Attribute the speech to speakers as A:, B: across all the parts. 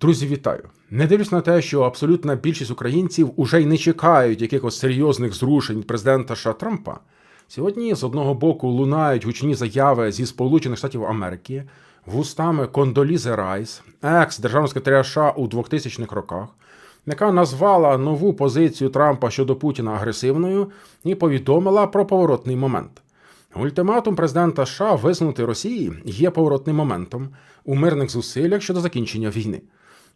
A: Друзі, вітаю! Не дивлюсь на те, що абсолютна більшість українців уже й не чекають якихось серйозних зрушень президента США Трампа. Сьогодні з одного боку лунають гучні заяви зі Сполучених Штатів Америки вустами Кондолізи Райс, екс державного секретаря США у 2000-х роках, яка назвала нову позицію Трампа щодо Путіна агресивною і повідомила про поворотний момент. Ультиматум президента США висунути Росії є поворотним моментом у мирних зусиллях щодо закінчення війни.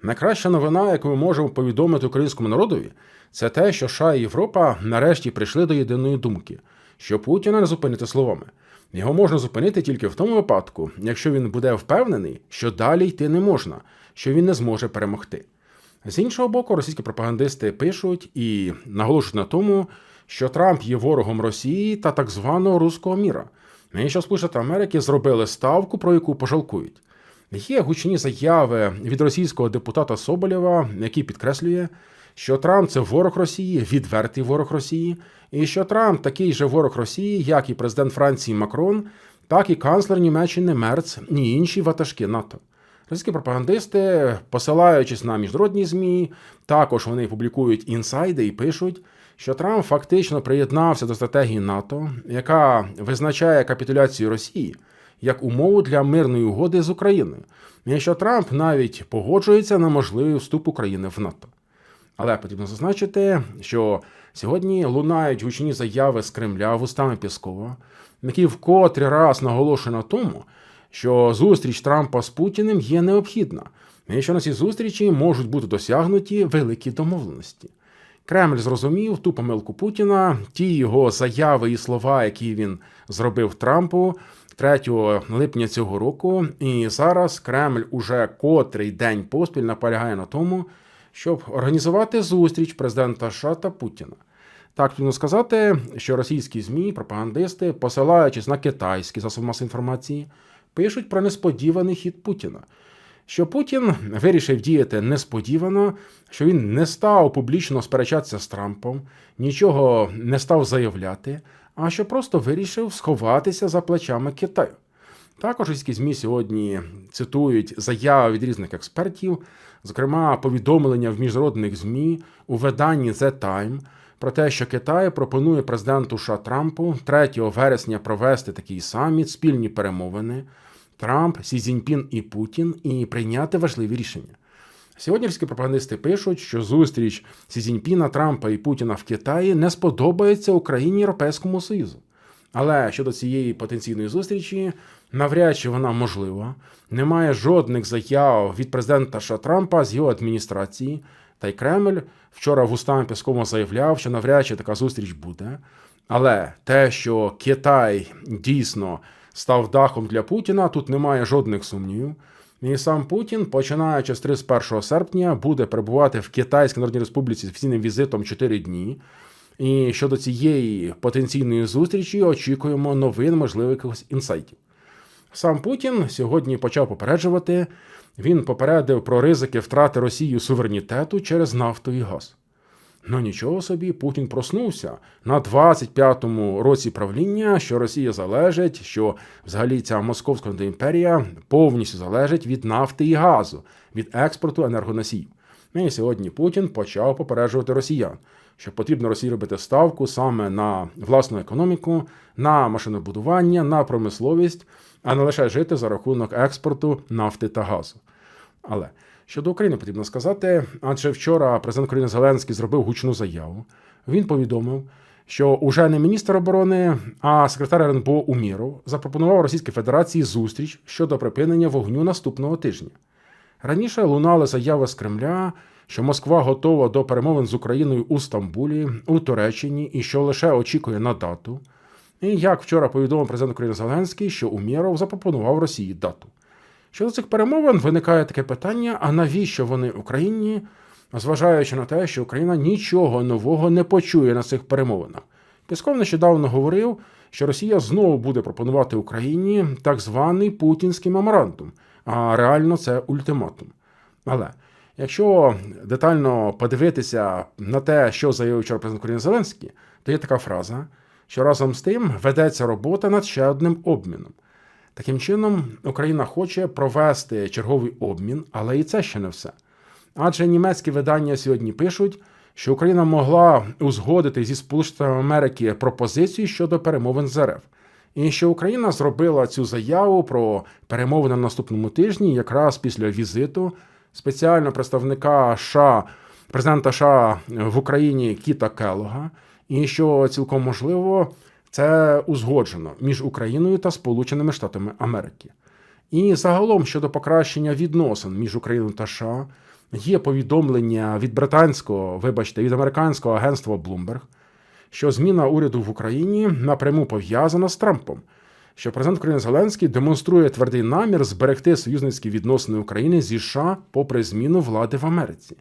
A: Найкраща новина, яку ми можемо повідомити українському народові, це те, що США і Європа нарешті прийшли до єдиної думки, що Путіна не зупинити словами. Його можна зупинити тільки в тому випадку, якщо він буде впевнений, що далі йти не можна, що він не зможе перемогти. З іншого боку, російські пропагандисти пишуть і наголошують на тому, що Трамп є ворогом Росії та так званого руського міра. І що Сполучені Америки зробили ставку, про яку пожалкують. Є гучні заяви від російського депутата Соболєва, який підкреслює, що Трамп це ворог Росії, відвертий ворог Росії, і що Трамп такий же ворог Росії, як і президент Франції Макрон, так і канцлер Німеччини Мерц, і інші ватажки НАТО. Російські пропагандисти, посилаючись на міжнародні ЗМІ, також вони публікують інсайди і пишуть, що Трамп фактично приєднався до стратегії НАТО, яка визначає капітуляцію Росії як умову для мирної угоди з Україною, що Трамп навіть погоджується на можливий вступ України в НАТО. Але потрібно зазначити, що сьогодні лунають гучні заяви з Кремля вустами Піскова, який вкотрі раз наголошує на тому, що зустріч Трампа з Путіним є необхідна, і що на цій зустрічі можуть бути досягнуті великі домовленості. Кремль зрозумів ту помилку Путіна, ті його заяви і слова, які він зробив Трампу 3 липня цього року. І зараз Кремль уже котрий день поспіль наполягає на тому, щоб організувати зустріч президента США та Путіна. Так потрібно сказати, що російські змі, пропагандисти, посилаючись на китайські засоби масової інформації, пишуть про несподіваний хід Путіна. Що Путін вирішив діяти несподівано, що він не став публічно сперечатися з Трампом, нічого не став заявляти, а що просто вирішив сховатися за плечами Китаю. Також російські ЗМІ сьогодні цитують заяви від різних експертів, зокрема повідомлення в міжнародних ЗМІ у виданні The Time про те, що Китай пропонує президенту США Трампу 3 вересня провести такий саміт, спільні перемовини. Трамп, Сі Цзіньпін і Путін і прийняти важливі рішення. Сьогодні російські пропагандисти пишуть, що зустріч Сі Цзіньпіна, Трампа і Путіна в Китаї не сподобається Україні Європейському Союзу. Але щодо цієї потенційної зустрічі, навряд чи вона можлива. Немає жодних заяв від президента США Трампа з його адміністрації. Та й Кремль вчора в устами Пісково заявляв, що навряд чи така зустріч буде. Але те, що Китай дійсно став дахом для Путіна, тут немає жодних сумнівів. І сам Путін, починаючи з 31 серпня, буде перебувати в Китайській Народній Республіці з офіційним візитом 4 дні. І щодо цієї потенційної зустрічі очікуємо новин, можливих якихось інсайтів. Сам Путін сьогодні почав попереджувати. Він попередив про ризики втрати Росії суверенітету через нафту і газ. Ну нічого собі, Путін проснувся на 25-му році правління, що Росія залежить, що взагалі ця московська імперія повністю залежить від нафти і газу, від експорту енергоносіїв. І сьогодні Путін почав попереджувати росіян, що потрібно Росії робити ставку саме на власну економіку, на машинобудування, на промисловість, а не лише жити за рахунок експорту нафти та газу. Але Щодо України потрібно сказати, адже вчора президент України Зеленський зробив гучну заяву. Він повідомив, що уже не міністр оборони, а секретар РНБО Уміров запропонував Російській Федерації зустріч щодо припинення вогню наступного тижня. Раніше лунали заяви з Кремля, що Москва готова до перемовин з Україною у Стамбулі, у Туреччині і що лише очікує на дату. І як вчора повідомив президент України Зеленський, що Уміров запропонував Росії дату. Щодо цих перемовин виникає таке питання: а навіщо вони Україні, зважаючи на те, що Україна нічого нового не почує на цих перемовинах? Пісков нещодавно говорив, що Росія знову буде пропонувати Україні так званий путінський меморандум, а реально це ультиматум. Але якщо детально подивитися на те, що заявив вчора президент України Зеленський, то є така фраза, що разом з тим ведеться робота над ще одним обміном. Таким чином, Україна хоче провести черговий обмін, але і це ще не все. Адже німецькі видання сьогодні пишуть, що Україна могла узгодити зі Сполученими Америки пропозицію щодо перемовин з РФ. І що Україна зробила цю заяву про перемовини на наступному тижні, якраз після візиту спеціального представника США, президента США в Україні Кіта Келога, і що цілком можливо це узгоджено між Україною та Сполученими Штатами Америки. І загалом щодо покращення відносин між Україною та США є повідомлення від британського, вибачте, від американського агентства Bloomberg, що зміна уряду в Україні напряму пов'язана з Трампом, що президент України Зеленський демонструє твердий намір зберегти союзницькі відносини України зі США попри зміну влади в Америці.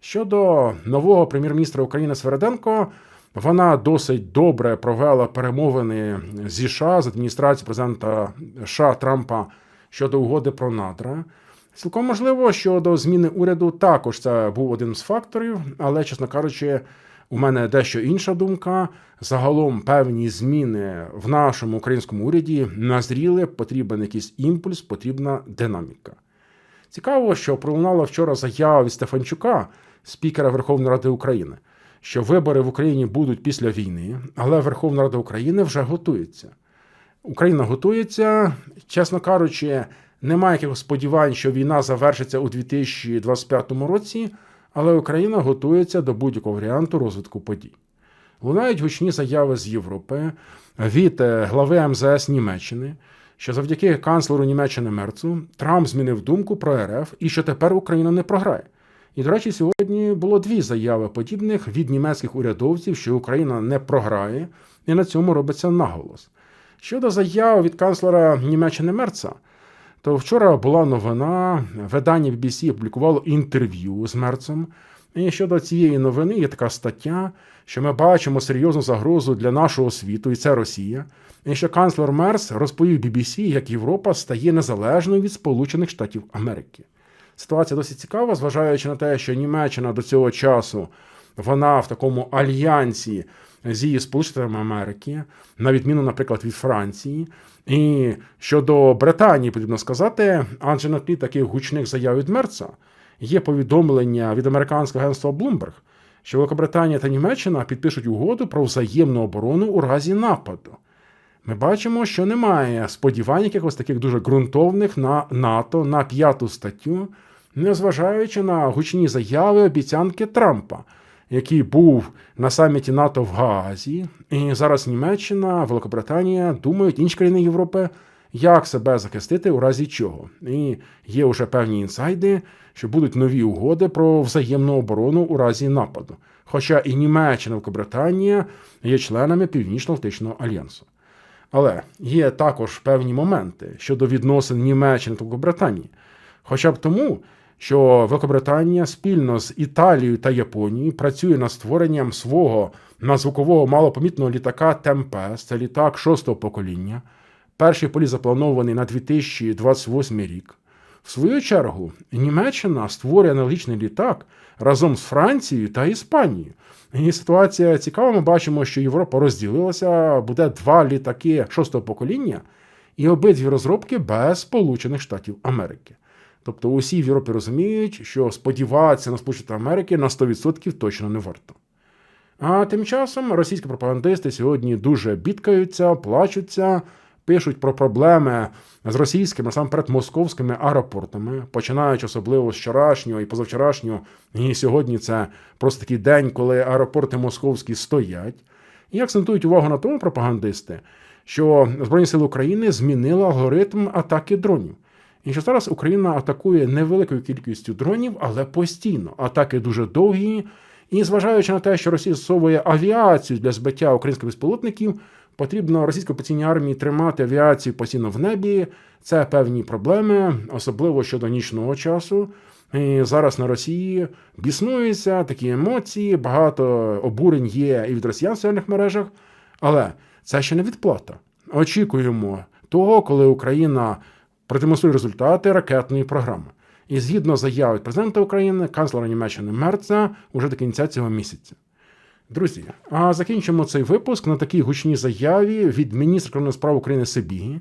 A: Щодо нового прем'єр-міністра України Свереденко, вона досить добре провела перемовини зі США з адміністрацією президента США Трампа щодо угоди про надра. Цілком можливо, що до зміни уряду також це був один з факторів, але, чесно кажучи, у мене дещо інша думка. Загалом певні зміни в нашому українському уряді назріли, потрібен якийсь імпульс, потрібна динаміка. Цікаво, що пролунала вчора заява від Стефанчука, спікера Верховної Ради України, що вибори в Україні будуть після війни, але Верховна Рада України вже готується. Україна готується, чесно кажучи, немає якихось сподівань, що війна завершиться у 2025 році, але Україна готується до будь-якого варіанту розвитку подій. Лунають гучні заяви з Європи від е, глави МЗС Німеччини, що завдяки канцлеру Німеччини Мерцу Трамп змінив думку про РФ і що тепер Україна не програє. І, до речі, сьогодні було дві заяви подібних від німецьких урядовців, що Україна не програє, і на цьому робиться наголос. Щодо заяв від канцлера Німеччини Мерца, то вчора була новина, видання BBC опублікувало інтерв'ю з Мерцем. І щодо цієї новини є така стаття, що ми бачимо серйозну загрозу для нашого світу, і це Росія. І що канцлер Мерс розповів BBC, як Європа стає незалежною від Сполучених Штатів Америки. Ситуація досить цікава, зважаючи на те, що Німеччина до цього часу вона в такому альянсі зі Сполученими Америки, на відміну, наприклад, від Франції. І щодо Британії, потрібно сказати, адже на тлі таких гучних заяв від Мерца є повідомлення від американського агентства Bloomberg, що Великобританія та Німеччина підпишуть угоду про взаємну оборону у разі нападу. Ми бачимо, що немає сподівань якихось таких дуже ґрунтовних на НАТО на п'яту статтю, незважаючи на гучні заяви обіцянки Трампа, який був на саміті НАТО в Гаазі, і зараз Німеччина, Великобританія думають інші країни Європи, як себе захистити у разі чого. І є вже певні інсайди, що будуть нові угоди про взаємну оборону у разі нападу. Хоча і Німеччина, Великобританія є членами Північно-Атлантичного альянсу. Але є також певні моменти щодо відносин Німеччини та Великобританії. Хоча б тому, що Великобританія спільно з Італією та Японією працює над створенням свого надзвукового малопомітного літака Темпес, це літак шостого покоління. Перший політ запланований на 2028 рік. В свою чергу, Німеччина створює аналогічний літак разом з Францією та Іспанією. І ситуація цікава. Ми бачимо, що Європа розділилася, буде два літаки шостого покоління, і обидві розробки без Сполучених Штатів Америки. Тобто усі в Європі розуміють, що сподіватися на Сполучені Америки на 100% точно не варто. А тим часом російські пропагандисти сьогодні дуже бідкаються, плачуться, пишуть про проблеми з російськими, насамперед московськими аеропортами, починаючи особливо з вчорашнього і позавчорашнього. І сьогодні це просто такий день, коли аеропорти московські стоять. І акцентують увагу на тому пропагандисти, що Збройні Сили України змінили алгоритм атаки дронів. І що зараз Україна атакує невеликою кількістю дронів, але постійно. Атаки дуже довгі. І зважаючи на те, що Росія застосовує авіацію для збиття українських безпілотників, потрібно російській окупаційній армії тримати авіацію постійно в небі. Це певні проблеми, особливо щодо нічного часу. І зараз на Росії біснуються такі емоції, багато обурень є і від росіян в соціальних мережах. Але це ще не відплата. Очікуємо того, коли Україна продемонструє результати ракетної програми. І згідно заяви президента України, канцлера Німеччини Мерца, уже до кінця цього місяця. Друзі, а закінчимо цей випуск на такій гучній заяві від міністра справ України Сибіги,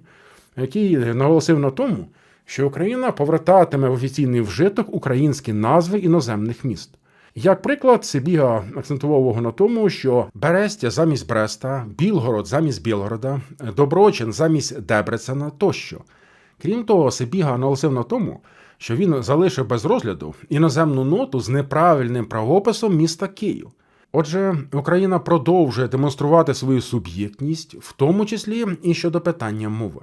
A: який наголосив на тому, що Україна повертатиме в офіційний вжиток українські назви іноземних міст. Як приклад, Сибіга акцентував на тому, що Берестя замість Бреста, Білгород замість Білгорода, Доброчин замість Дебрецена тощо. Крім того, Сибіга наголосив на тому, що він залишив без розгляду іноземну ноту з неправильним правописом міста Київ. Отже, Україна продовжує демонструвати свою суб'єктність, в тому числі і щодо питання мови.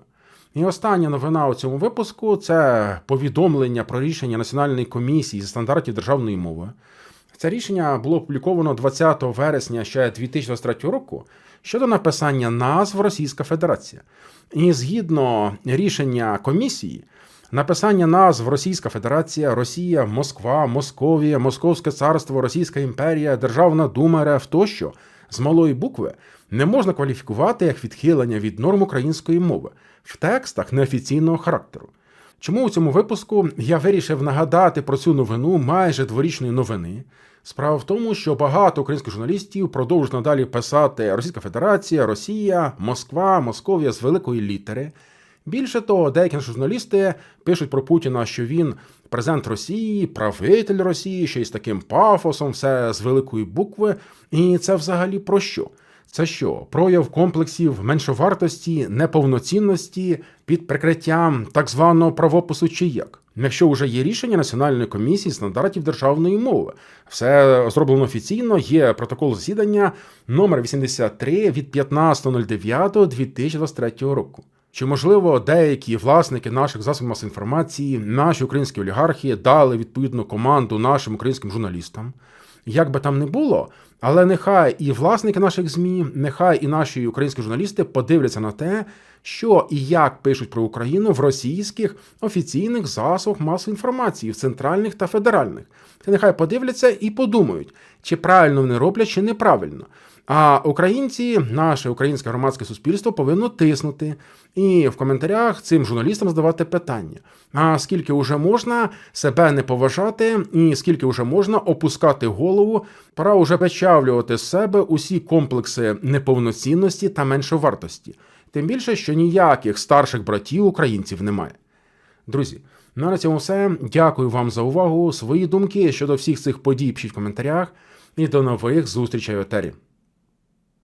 A: І остання новина у цьому випуску це повідомлення про рішення Національної комісії зі стандартів державної мови. Це рішення було опубліковано 20 вересня ще 2023 року щодо написання назв Російська Федерація. І згідно рішення комісії, написання назв Російська Федерація, Росія, Москва, Московія, Московське царство, Російська імперія, Державна дума РФ тощо з малої букви не можна кваліфікувати як відхилення від норм української мови в текстах неофіційного характеру. Чому у цьому випуску я вирішив нагадати про цю новину майже дворічної новини? Справа в тому, що багато українських журналістів продовжують надалі писати Російська Федерація, Росія, Москва, Московія з великої літери. Більше того, деякі журналісти пишуть про Путіна, що він президент Росії, правитель Росії, ще й з таким пафосом, все з великої букви. І це взагалі про що? Це що? Прояв комплексів меншовартості, неповноцінності під прикриттям так званого правопису чи як? Якщо вже є рішення Національної комісії стандартів державної мови, все зроблено офіційно, є протокол засідання номер 83 від 15.09.2023 року. Чи можливо деякі власники наших засобів масової інформації, наші українські олігархи дали відповідну команду нашим українським журналістам? Як би там не було, але нехай і власники наших ЗМІ, нехай і наші українські журналісти подивляться на те, що і як пишуть про Україну в російських офіційних засобах масової інформації, в центральних та федеральних. Та нехай подивляться і подумають, чи правильно вони роблять, чи неправильно. А українці, наше українське громадське суспільство повинно тиснути і в коментарях цим журналістам задавати питання: а скільки вже можна себе не поважати, і скільки вже можна опускати голову, пора вже вичавлювати з себе усі комплекси неповноцінності та меншовартості. Тим більше, що ніяких старших братів українців немає. Друзі, ну на цьому все. Дякую вам за увагу. Свої думки щодо всіх цих подій пишіть в коментарях. І до нових зустрічей в етері.